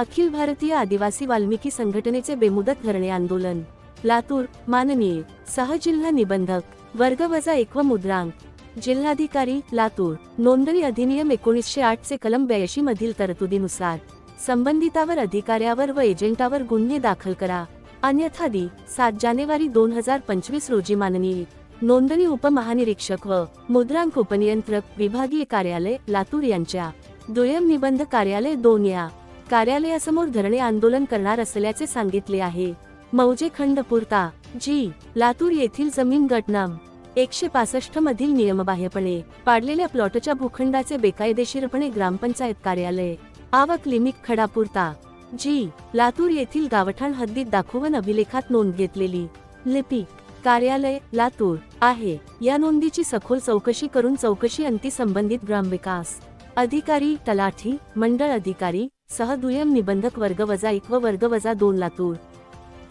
अखिल भारतीय आदिवासी वाल्मिकी संघटनेचे बेमुदत धरणे आंदोलन. लातूर माननीय सहजिल्हा निबंधक वर्ग वजा एक व मुद्रांक जिल्हाधिकारी लातूर नोंदणी अधिनियम एकोणीसशे आठ चे कलम ब्याऐंशी मधील तरतुदीनुसार संबंधितावर अधिकाऱ्यावर व एजंटावर गुन्हे दाखल करा. अन्यथा दि सात जानेवारी दोन हजार पंचवीस रोजी माननीय नोंदणी उपमहानिरीक्षक व मुद्रांक उपनियंत्रक विभागीय कार्यालय लातूर यांच्या दुय्यम निबंध कार्यालय दोन या कार्यालयासमोर धरणे आंदोलन करणार असल्याचे सांगितले आहे. मौजे खंडपुरता जी लातूर येथील जमीन गटनाम एकशे पासष्ट मधील नियमबाह्यपणे पाडलेल्या प्लॉटच्या भूखंडाचे बेकायदेशीरपणे ग्रामपंचायत कार्यालय. आवक लिमिक खडापुरता जी लातूर येथील गावठाण हद्दीत दाखवून अभिलेखात नोंद घेतलेली. लिपी कार्यालय लातूर आहे. या नोंदीची सखोल चौकशी करून चौकशी अंती संबंधित ग्रामविकास अधिकारी तलाठी मंडळ अधिकारी सह दुय्यम निबंधक वर्ग वजा एक व वर्ग वजा दोन लातूर.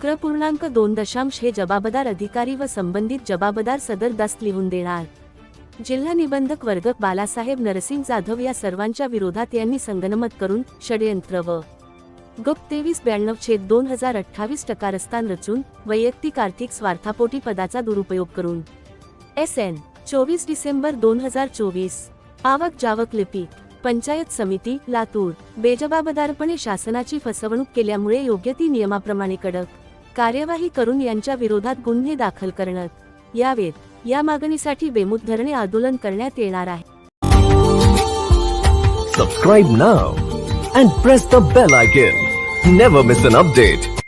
क्र पूर्णांक दोन दशांश हे जबाबदार अधिकारी व संबंधित जबाबदार सदर दस्त लिहून देणार. जिल्हा निबंधक वर्ग बालासाहेब नरसिंग जाधव या सर्वांच्या विरोधात यांनी संगनमत करून षडयंत्र व गप तेवीस ब्याण्णव छेद दोन हजार अठ्ठावीस टकारस्थान रचून वैयक्तिक आर्थिक स्वार्थापोटी पदाचा दुरुपयोग करून. एस एन चोवीस डिसेंबर दोन हजार चोवीस. आवक जावक लिपी पंचायत समिती लातूर. बेजबाबदारपणे शासनाची फसवणूक केल्यामुळे योग्य ती नियमाप्रमाणे कडक. कार्यवाही करून यांच्या विरोधात गुन्हे दाखल करण्यात यावेत. या मागणीसाठी बेमुद धरणे आंदोलन करण्यात येणार आहे. Subscribe now and press the bell icon never miss an update